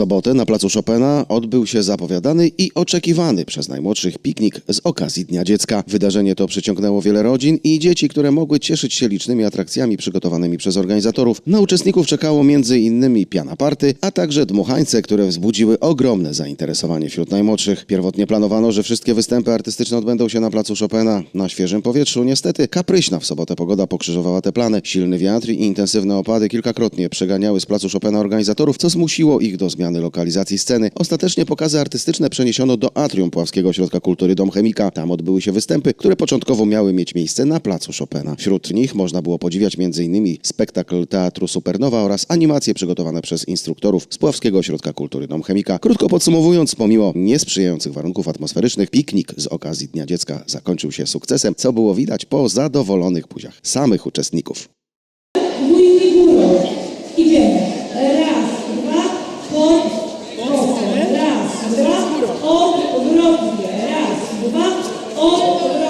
sobotę na placu Chopina odbył się zapowiadany i oczekiwany przez najmłodszych piknik z okazji Dnia Dziecka. Wydarzenie to przyciągnęło wiele rodzin i dzieci, które mogły cieszyć się licznymi atrakcjami przygotowanymi przez organizatorów. Na uczestników czekało m.in. piana party, a także dmuchańce, które wzbudziły ogromne zainteresowanie wśród najmłodszych. Pierwotnie planowano, że wszystkie występy artystyczne odbędą się na placu Chopina na świeżym powietrzu. Niestety kapryśna w sobotę pogoda pokrzyżowała te plany. Silny wiatr i intensywne opady kilkakrotnie przeganiały z placu Chopina organizatorów, co zmusiło ich do zmiany lokalizacji sceny. Ostatecznie pokazy artystyczne przeniesiono do atrium Puławskiego Ośrodka Kultury Dom Chemika. Tam odbyły się występy, które początkowo miały mieć miejsce na placu Chopina. Wśród nich można było podziwiać m.in. spektakl Teatru Supernowa oraz animacje przygotowane przez instruktorów z Puławskiego Ośrodka Kultury Dom Chemika. Krótko podsumowując, pomimo niesprzyjających warunków atmosferycznych, piknik z okazji Dnia Dziecka zakończył się sukcesem, co było widać po zadowolonych buziach samych uczestników. górą. Idziemy. Raz, o, ogrodnie, raz, dwa, ogrodnie.